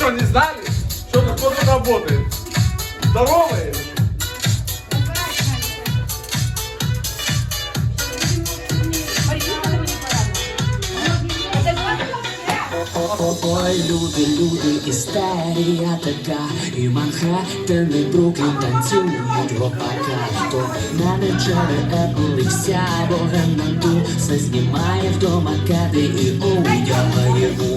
что, не знали? Что тут, кто тут работает? Здоровые? Ой, люди, люди, істерія така І Манхеттен, і Бруклін танцюють в опаках То менеджери Apple і вся богемна Все знімає вдома кеди і одягає з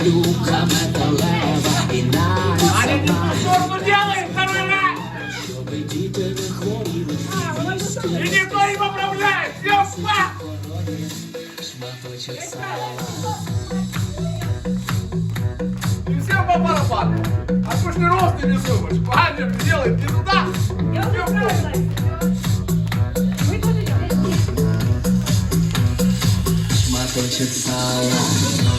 козака, шаблюка металева І навіть сама, Что делает второй раз? щоби діти не хворіли И никто не поправляет! Все, спа! Шматочок сала И всем по барабану. А то ж ты рост не весомый. Шпагер делает не туда. Я уже справилась. Вы тоже Шматочок сала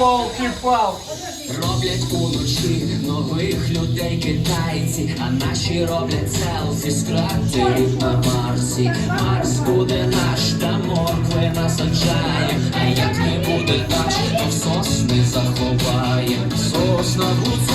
Елки-палки. Роблять уночі нових людей китайці, а наші роблять селфі з кратерів на Марсі. Марс буде наш, та моркви насаджає. А як не буде наш, то в сосни заховає. Сосна гуцула